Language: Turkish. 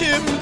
içim